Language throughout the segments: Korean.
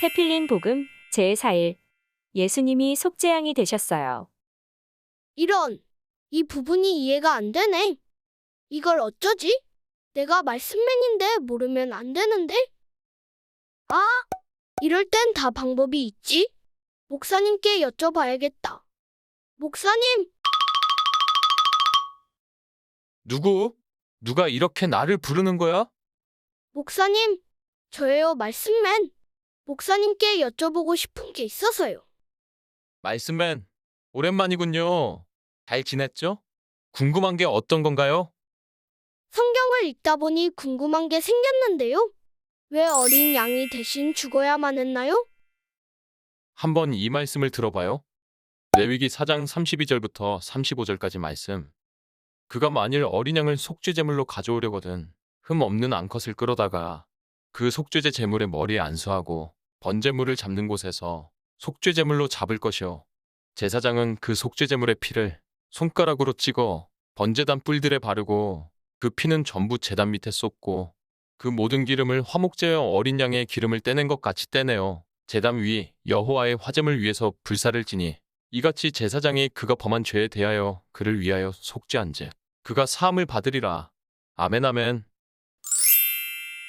태필린 복음 제4일 예수님이 속죄양이 되셨어요. 이런, 이 부분이 이해가 안 되네. 이걸 어쩌지? 내가 말씀맨인데 모르면 안 되는데? 아, 이럴 땐 다 방법이 있지. 목사님께 여쭤봐야겠다. 목사님, 누구? 누가 이렇게 나를 부르는 거야? 목사님, 저예요, 말씀맨. 목사님께 여쭤보고 싶은 게 있어서요. 말씀맨, 오랜만이군요. 잘 지냈죠? 궁금한 게 어떤 건가요? 성경을 읽다 보니 궁금한 게 생겼는데요. 왜 어린 양이 대신 죽어야만 했나요? 한번 이 말씀을 들어봐요. 레위기 4장 32절부터 35절까지 말씀. 그가 만일 어린 양을 속죄 제물로 가져오려거든 흠 없는 암컷을 끌어다가 그 속죄제 제물의 머리에 안수하고 번제물을 잡는 곳에서 속죄 제물로 잡을 것이요 제사장은 그 속죄 제물의 피를 손가락으로 찍어 번제단 뿔들에 바르고 그 피는 전부 제단 밑에 쏟고 그 모든 기름을 화목제여 어린 양의 기름을 떼낸 것 같이 떼내어 제단 위 여호와의 화제물 위에서 불사를 지니 이같이 제사장이 그가 범한 죄에 대하여 그를 위하여 속죄한즉 그가 사함을 받으리라. 아멘 아멘.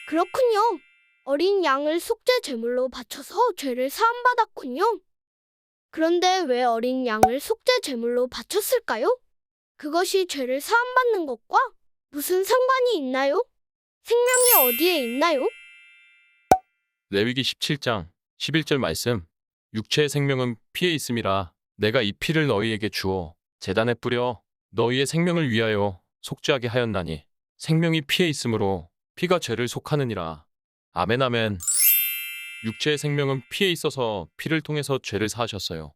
그렇군요. 어린 양을 속죄 제물로 바쳐서 죄를 사함받았군요. 그런데 왜 어린 양을 속죄 제물로 바쳤을까요? 그것이 죄를 사함받는 것과 무슨 상관이 있나요? 생명이 어디에 있나요? 레위기 17장 11절 말씀 육체의 생명은 피에 있음이라 내가 이 피를 너희에게 주어 제단에 뿌려 너희의 생명을 위하여 속죄하게 하였나니 생명이 피에 있으므로 피가 죄를 속하느니라 아멘 아멘 육체의 생명은 피에 있어서 피를 통해서 죄를 사하셨어요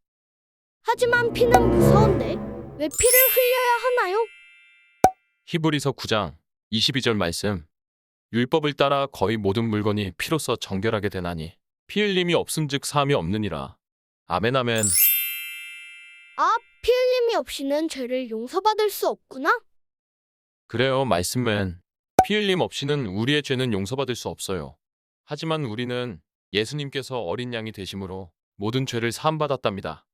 하지만 피는 무서운데 왜 피를 흘려야 하나요? 히브리서 9장 22절 말씀 율법을 따라 거의 모든 물건이 피로써 정결하게 되나니 피 흘림이 없음즉 사함이 없느니라 아멘 아멘 아, 피 흘림이 없이는 죄를 용서받을 수 없구나. 그래요, 말씀은 피 흘림 없이는 우리의 죄는 용서받을 수 없어요. 하지만 우리는 예수님께서 어린 양이 되심으로 모든 죄를 사함받았답니다.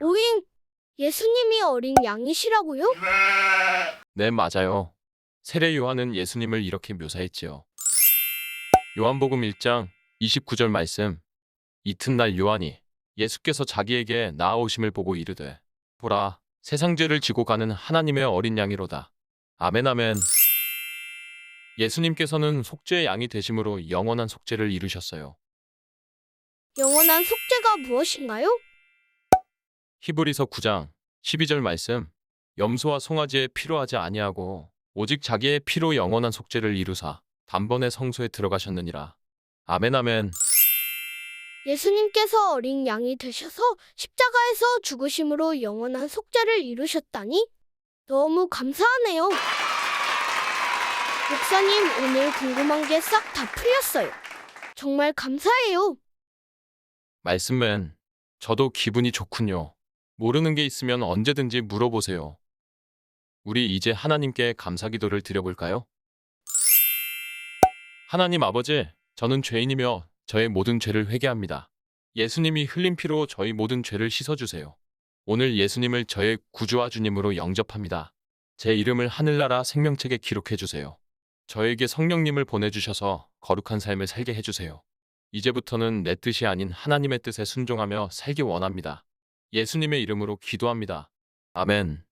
오잉, 예수님이 어린 양이시라고요? 네, 맞아요. 세례 요한은 예수님을 이렇게 묘사했지요. 요한복음 1장 29절 말씀. 이튿날 요한이 예수께서 자기에게 나아오심을 보고 이르되 보라 세상 죄를 지고 가는 하나님의 어린 양이로다. 아멘 아멘. 예수님께서는 속죄의 양이 되심으로 영원한 속죄를 이루셨어요. 영원한 속죄가 무엇인가요? 히브리서 9장 12절 말씀. 염소와 송아지의 피로 하지 아니하고 오직 자기의 피로 영원한 속죄를 이루사 단번에 성소에 들어가셨느니라. 아멘 아멘. 예수님께서 어린 양이 되셔서 십자가에서 죽으심으로 영원한 속죄를 이루셨다니 너무 감사하네요. 목사님, 오늘 궁금한 게 싹 다 풀렸어요. 정말 감사해요. 말씀맨. 저도 기분이 좋군요. 모르는 게 있으면 언제든지 물어보세요. 우리 이제 하나님께 감사 기도를 드려볼까요? 하나님 아버지, 저는 죄인이며 저의 모든 죄를 회개합니다. 예수님이 흘린 피로 저희 모든 죄를 씻어주세요. 오늘 예수님을 저의 구주와 주님으로 영접합니다. 제 이름을 하늘나라 생명책에 기록해주세요. 저에게 성령님을 보내주셔서 거룩한 삶을 살게 해주세요. 이제부터는 내 뜻이 아닌 하나님의 뜻에 순종하며 살기 원합니다. 예수님의 이름으로 기도합니다. 아멘.